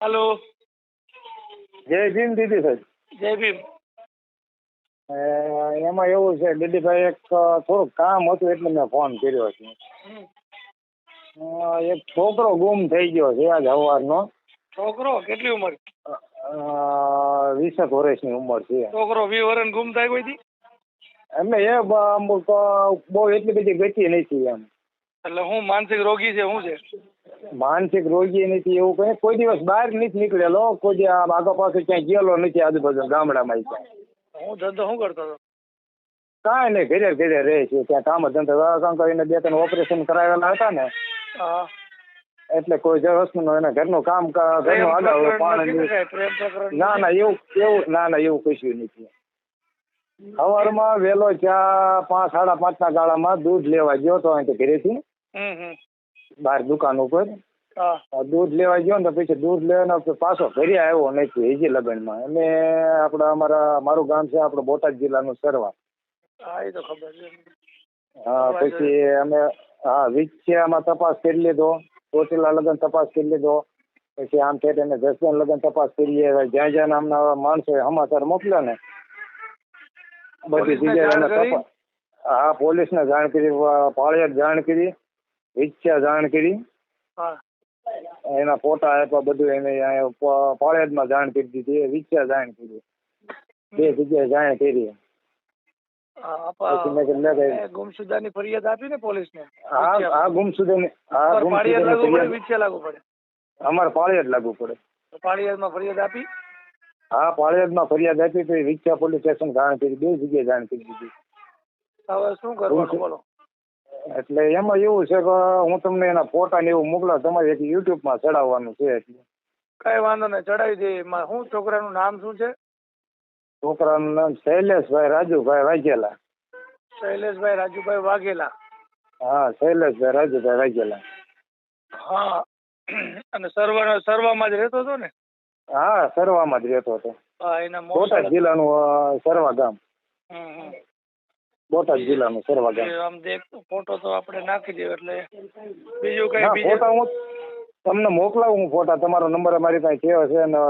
હાલો. જય ભીમ દીદી સાહેબ. જય ભીમ. એમાં એવું છે દીદીભાઈ એક થોડુંક કામ હતું એટલે મેં ફોન કર્યો છે. એક છોકરો ગુમ થઈ ગયો છે આજ સવારનો છોકરો કેટલી ઉંમર? વીસેક વર્ષની ઉંમર છે. છોકરો વી વર્ષ ગુમ થાય કોઈ એટલે એ અમુક બહુ એટલી બધી ગતિ નથી એમ. એટલે હું માનસિક રોગી છે હું છે? માનસિક રોગી નથી એવું કઈ. કોઈ દિવસ બહાર નથી નીકળેલો કોઈ આગળ પાછળ ક્યાંય ગયેલો નથી આજુબાજુ ગામડામાં હું ધંધો શું કરતો હતો? કાંઈ નહીં ઘરે ઘરે રહે છે. ત્યાં કામ ધંધો દવાખાન કરીને બે ત્રણ ઓપરેશન કરાવેલા હતા ને. એટલે કોઈ જે એના ઘરનું કામ ઘરનું આગળ પાણી ને ના. એવું એવું ના ના એવું કશું નથી. સવારમાં વહેલો ચા પાંચ સાડા પાંચ ના ગાળામાં દૂધ લેવા ગયો તો અહીંથી ઘરેથી. બહાર દુકાન ઉપર. દૂધ લેવા ગયો ને પછી દૂધ લેવાનો પાછો ઘરે આવ્યો નથી હજી લગ્નમાં. અને આપણા અમારા મારું ગામ છે આપડે બોટાદ જિલ્લાનું સરવા. હા છે. પછી અમે હા વિછિયામાં તપાસ કરી લીધો. ચોટીલા લગન તપાસ કરી લીધો. પછી આમ થઈ એને જસદન લગન તપાસ કરીએ જ્યાં જ્યાં નામના માણસો સમાચાર મોકલ્યા ને. બધી જગ્યાએ એને તપાસ હા પોલીસને જાણ કરી પાળિયા જાણ કરી. વિછિયા જાણ કરી. એના ફોટા આપ્યા બધું એને અહીંયા માં જાણ કરી દીધી વિછિયા જાણ કરી. બે જગ્યાએ જાણ કરી. ફરિયાદ આપી ને હા હા ગુમસુદાની હા ગુમસુદાની લાગુ પડે અમારે પાળિયાદ લાગુ પડે. પાળિયાદમાં ફરિયાદ આપી? હા પાળિયાદમાં ફરિયાદ આપી તો વિછા પોલીસ સ્ટેશન જાણ કરી બે જગ્યાએ જાણ કરી દીધી. હવે શું કરવાનું બોલો. એટલે એમાં એવું છે કે હું તમને એના ફોટા ને એવું મોકલા તમારે એક યુટ્યુબમાં ચડાવવાનું છે એટલે. કઈ વાંધો નહીં ચડાવી દે. એમાં શું છોકરાનું નામ શું છે? છોકરાનું નામ શૈલેષભાઈ રાજુભાઈ વાઘેલા. શૈલેષભાઈ રાજુભાઈ વાઘેલા. હા શૈલેષભાઈ રાજુભાઈ વાઘેલા. હા. અને સર્વ સર્વામાં જ રહેતો હતો ને? હા સર્વામાં જ રહેતો હતો. હા એના મોટા જિલ્લાનું સર્વા ગામ. હમ હમ. બોટાદ જિલ્લાનું સરવા ગામ આમ દેખ ફોટો તો આપણે નાખી દઈએ એટલે બીજું કઈ બીજું ફોટા હું તમને મોકલાવું હું ફોટા. તમારો નંબર અમારી પાસે છે છે અને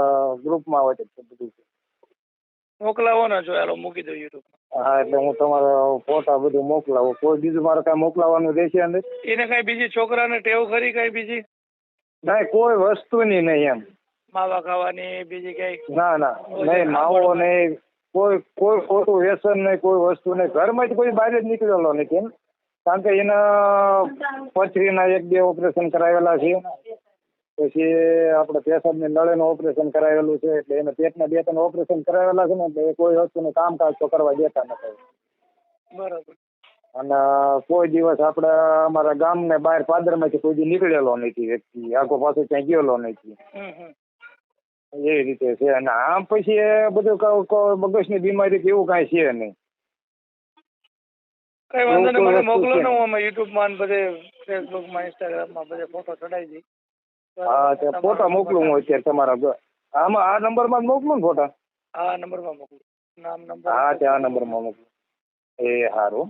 ગ્રુપમાં હોય છે બધું મોકલાવો ને જો હાલો મૂકી દો યુટ્યુબ હા એટલે હું તમારા ફોટા બધું મોકલાવું. કોઈ બીજું મારે કાંઈ મોકલાવાનું રહેશે અંદર એને કઈ બીજી છોકરાને ટેવ ખરી કઈ બીજી? ના કોઈ વસ્તુની નહીં એમ. માવા ખાવાની બીજી કઈ? ના ના નહીં માવો નહીં કોઈ કોઈ ખોટું વ્યસન નહીં કોઈ વસ્તુ નહીં. ઘરમાંથી કોઈ બહાર જ નીકળેલો નથી એમ કારણ કે એના પથરીના એક બે ઓપરેશન કરાવેલા છે. પછી આપણે પેશાબની નળીનું ઓપરેશન કરાવેલું છે. એટલે એને પેટના બે ત્રણ ઓપરેશન કરાવેલા છે ને એટલે એ કોઈ વસ્તુનું કામકાજ તો કરવા દેતા નથી. બરાબર. અને કોઈ દિવસ આપણે અમારા ગામને બહાર પાદરમાંથી કોઈ નીકળેલો નથી વ્યક્તિ. આખો પાછો ક્યાંય ગયેલો નથી. એ રીતે છે. અને આમ પછી બધું ક- મગજની બીમારી કે એવું કાંઈ છે નહીં. કઈ વાંધો નહીં મને મોકલો ને. હું આમાં યુટ્યુબમાં ને બધે ફેસબુકમાં ઇન્સ્ટાગ્રામમાં બધે ફોટો ચડાવી દઈ હા તે ફોટા મોકલું હું અત્યારે તમારા આમાં આ નંબરમાં માં મોકલું ને ફોટા? હા નંબરમાં મોકલું. નામ નંબર હા તે આ નંબરમાં મોકલું. એ સારું